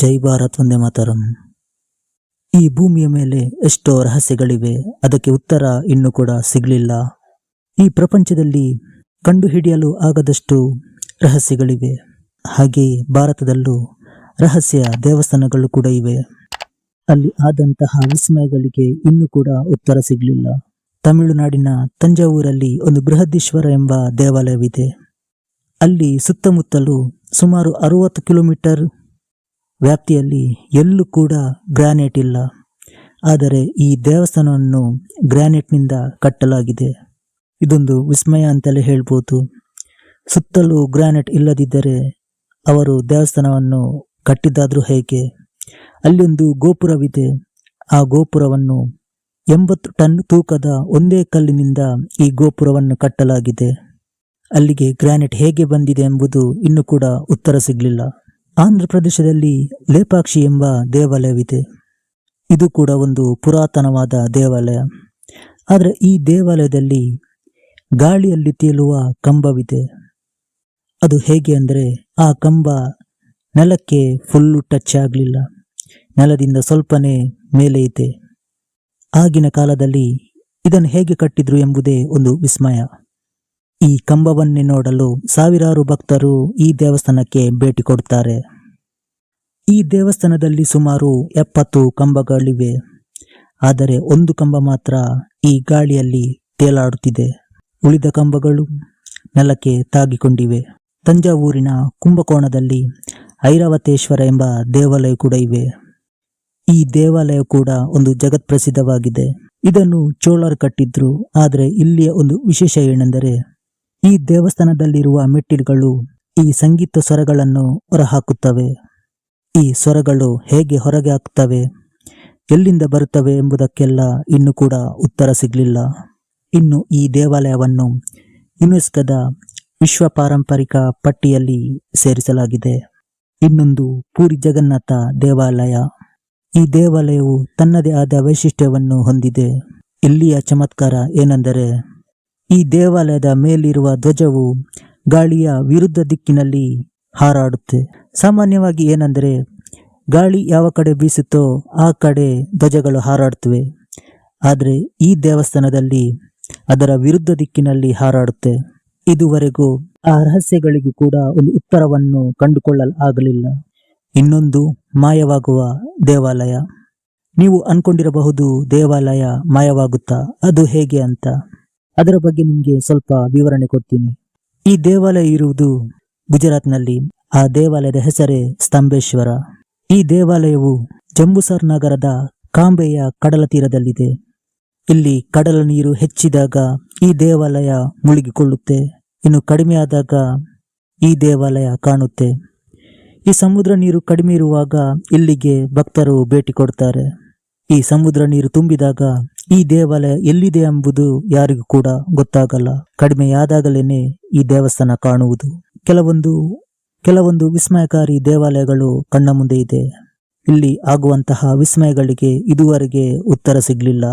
ಜೈ ಭಾರತ್ ಒಂದೇ ಮಾತರಂ. ಈ ಭೂಮಿಯ ಮೇಲೆ ಎಷ್ಟೋ ರಹಸ್ಯಗಳಿವೆ, ಅದಕ್ಕೆ ಉತ್ತರ ಇನ್ನೂ ಕೂಡ ಸಿಗಲಿಲ್ಲ. ಈ ಪ್ರಪಂಚದಲ್ಲಿ ಕಂಡುಹಿಡಿಯಲು ಆಗದಷ್ಟು ರಹಸ್ಯಗಳಿವೆ. ಹಾಗೆಯೇ ಭಾರತದಲ್ಲೂ ರಹಸ್ಯ ದೇವಸ್ಥಾನಗಳು ಕೂಡ ಇವೆ. ಅಲ್ಲಿ ಆದಂತಹ ವಿಸ್ಮಯಗಳಿಗೆ ಇನ್ನೂ ಕೂಡ ಉತ್ತರ ಸಿಗಲಿಲ್ಲ. ತಮಿಳುನಾಡಿನ ತಂಜಾವೂರಲ್ಲಿ ಒಂದು ಬೃಹದೀಶ್ವರ ಎಂಬ ದೇವಾಲಯವಿದೆ. ಅಲ್ಲಿ ಸುತ್ತಮುತ್ತಲು ಸುಮಾರು ಅರುವತ್ತು ಕಿಲೋಮೀಟರ್ ವ್ಯಾಪ್ತಿಯಲ್ಲಿ ಎಲ್ಲೂ ಕೂಡ ಗ್ರಾನೈಟ್ ಇಲ್ಲ. ಆದರೆ ಈ ದೇವಸ್ಥಾನವನ್ನು ಗ್ರಾನೈಟ್ನಿಂದ ಕಟ್ಟಲಾಗಿದೆ. ಇದೊಂದು ವಿಸ್ಮಯ ಅಂತಲೇ ಹೇಳ್ಬೋದು. ಸುತ್ತಲೂ ಗ್ರಾನೈಟ್ ಇಲ್ಲದಿದ್ದರೆ ಅವರು ದೇವಸ್ಥಾನವನ್ನು ಕಟ್ಟಿದ್ದಾದರೂ ಹೇಗೆ? ಅಲ್ಲೊಂದು ಗೋಪುರವಿದೆ. ಆ ಗೋಪುರವನ್ನು ಎಂಬತ್ತು ಟನ್ ತೂಕದ ಒಂದೇ ಕಲ್ಲಿನಿಂದ ಈ ಗೋಪುರವನ್ನು ಕಟ್ಟಲಾಗಿದೆ. ಅಲ್ಲಿಗೆ ಗ್ರಾನೈಟ್ ಹೇಗೆ ಬಂದಿದೆ ಎಂಬುದು ಇನ್ನೂ ಕೂಡ ಉತ್ತರ ಸಿಗಲಿಲ್ಲ. ಆಂಧ್ರ ಪ್ರದೇಶದಲ್ಲಿ ಲೇಪಾಕ್ಷಿ ಎಂಬ ದೇವಾಲಯವಿದೆ. ಇದು ಕೂಡ ಒಂದು ಪುರಾತನವಾದ ದೇವಾಲಯ. ಆದರೆ ಈ ದೇವಾಲಯದಲ್ಲಿ ಗಾಳಿಯಲ್ಲಿ ತೇಲುವ ಕಂಬವಿದೆ. ಅದು ಹೇಗೆ ಅಂದರೆ ಆ ಕಂಬ ನೆಲಕ್ಕೆ ಫುಲ್ಲು ಟಚ್ ಆಗಲಿಲ್ಲ. ನೆಲದಿಂದ ಸ್ವಲ್ಪನೇ ಮೇಲೆ ಇದೆ. ಆಗಿನ ಕಾಲದಲ್ಲಿ ಇದನ್ನು ಹೇಗೆ ಕಟ್ಟಿದ್ರು ಎಂಬುದೇ ಒಂದು ವಿಸ್ಮಯ. ಈ ಕಂಬವನ್ನೇ ನೋಡಲು ಸಾವಿರಾರು ಭಕ್ತರು ಈ ದೇವಸ್ಥಾನಕ್ಕೆ ಭೇಟಿ ಕೊಡುತ್ತಾರೆ ಈ ದೇವಸ್ಥಾನದಲ್ಲಿ ಸುಮಾರು ಎಪ್ಪತ್ತು ಕಂಬಗಳಿವೆ. ಆದರೆ ಒಂದು ಕಂಬ ಮಾತ್ರ ಈ ಗಾಳಿಯಲ್ಲಿ ತೇಲಾಡುತ್ತಿದೆ. ಉಳಿದ ಕಂಬಗಳು ನೆಲಕ್ಕೆ ತಾಗಿಕೊಂಡಿವೆ. ತಂಜಾವೂರಿನ ಕುಂಭಕೋಣದಲ್ಲಿ ಐರಾವತೇಶ್ವರ ಎಂಬ ದೇವಾಲಯ ಕೂಡ ಇವೆ. ಈ ದೇವಾಲಯ ಕೂಡ ಒಂದು ಜಗತ್ ಪ್ರಸಿದ್ಧವಾಗಿದೆ ಇದನ್ನು ಚೋಳರು ಕಟ್ಟಿದ್ರು, ಆದರೆ ಇಲ್ಲಿಯ ಒಂದು ವಿಶೇಷ ಏನೆಂದರೆ ಈ ದೇವಸ್ಥಾನದಲ್ಲಿರುವ ಮೆಟ್ಟಿಲುಗಳು ಈ ಸಂಗೀತ ಸ್ವರಗಳನ್ನು ಹೊರಹಾಕುತ್ತವೆ. ಈ ಸ್ವರಗಳು ಹೇಗೆ ಹೊರಗೆ ಹಾಕುತ್ತವೆ ಎಲ್ಲಿಂದ ಬರುತ್ತವೆ ಎಂಬುದಕ್ಕೆಲ್ಲ ಇನ್ನು ಕೂಡ ಉತ್ತರ ಸಿಗಲಿಲ್ಲ. ಇನ್ನು ಈ ದೇವಾಲಯವನ್ನು ಯುನೆಸ್ಕೋದ ವಿಶ್ವ ಪಾರಂಪರಿಕ ಪಟ್ಟಿಯಲ್ಲಿ ಸೇರಿಸಲಾಗಿದೆ. ಇನ್ನೊಂದು ಪೂರಿ ಜಗನ್ನಾಥ ದೇವಾಲಯ. ಈ ದೇವಾಲಯವು ತನ್ನದೇ ಆದ ವೈಶಿಷ್ಟ್ಯವನ್ನು ಹೊಂದಿದೆ. ಇಲ್ಲಿಯ ಚಮತ್ಕಾರ ಏನೆಂದರೆ, ಈ ದೇವಾಲಯದ ಮೇಲಿರುವ ಧ್ವಜವು ಗಾಳಿಯ ವಿರುದ್ಧ ದಿಕ್ಕಿನಲ್ಲಿ ಹಾರಾಡುತ್ತೆ. ಸಾಮಾನ್ಯವಾಗಿ ಏನೆಂದರೆ, ಗಾಳಿ ಯಾವ ಕಡೆ ಬೀಸುತ್ತೋ ಆ ಕಡೆ ಧ್ವಜಗಳು ಹಾರಾಡುತ್ತವೆ ಆದರೆ ಈ ದೇವಸ್ಥಾನದಲ್ಲಿ ಅದರ ವಿರುದ್ಧ ದಿಕ್ಕಿನಲ್ಲಿ ಹಾರಾಡುತ್ತೆ. ಇದುವರೆಗೂ ಆ ರಹಸ್ಯಗಳಿಗೂ ಕೂಡ ಒಂದು ಉತ್ತರವನ್ನು ಕಂಡುಕೊಳ್ಳಲು ಆಗಲಿಲ್ಲ ಇನ್ನೊಂದು ಮಾಯವಾಗುವ ದೇವಾಲಯ. ನೀವು ಅನ್ಕೊಂಡಿರಬಹುದು ದೇವಾಲಯ ಮಾಯವಾಗುತ್ತಾ, ಅದು ಹೇಗೆ ಅಂತ. ಅದರ ಬಗ್ಗೆ ನಿಮಗೆ ಸ್ವಲ್ಪ ವಿವರಣೆ ಕೊಡ್ತೀನಿ. ಈ ದೇವಾಲಯ ಇರುವುದು ಗುಜರಾತ್ನಲ್ಲಿ ಆ ದೇವಾಲಯದ ಹೆಸರೇ ಸ್ತಂಭೇಶ್ವರ. ಈ ದೇವಾಲಯವು ಜಂಬುಸರ್ ನಗರದ ಕಾಂಬೆಯ ಕಡಲ ತೀರದಲ್ಲಿದೆ ಇಲ್ಲಿ ಕಡಲ ನೀರು ಹೆಚ್ಚಿದಾಗ ಈ ದೇವಾಲಯ ಮುಳುಗಿಕೊಳ್ಳುತ್ತೆ. ಇನ್ನು ಕಡಿಮೆಯಾದಾಗ ಈ ದೇವಾಲಯ ಕಾಣುತ್ತೆ. ಈ ಸಮುದ್ರ ನೀರು ಕಡಿಮೆ ಇರುವಾಗ ಇಲ್ಲಿಗೆ ಭಕ್ತರು ಭೇಟಿ ಕೊಡ್ತಾರೆ. ಈ ಸಮುದ್ರ ನೀರು ತುಂಬಿದಾಗ ಈ ದೇವಾಲಯ ಎಲ್ಲಿದೆ ಎಂಬುದು ಯಾರಿಗೂ ಕೂಡ ಗೊತ್ತಾಗಲ್ಲ. ಕಡಿಮೆಯಾದಾಗಲೇನೆ ಈ ದೇವಸ್ಥಾನ ಕಾಣುವುದು. ಕೆಲವೊಂದು ಕೆಲವೊಂದು ವಿಸ್ಮಯಕಾರಿ ದೇವಾಲಯಗಳು ಕಣ್ಣ ಮುಂದೆ ಇದೆ. ಇಲ್ಲಿ ಆಗುವಂತಹ ವಿಸ್ಮಯಗಳಿಗೆ ಇದುವರೆಗೆ ಉತ್ತರ ಸಿಗಲಿಲ್ಲ.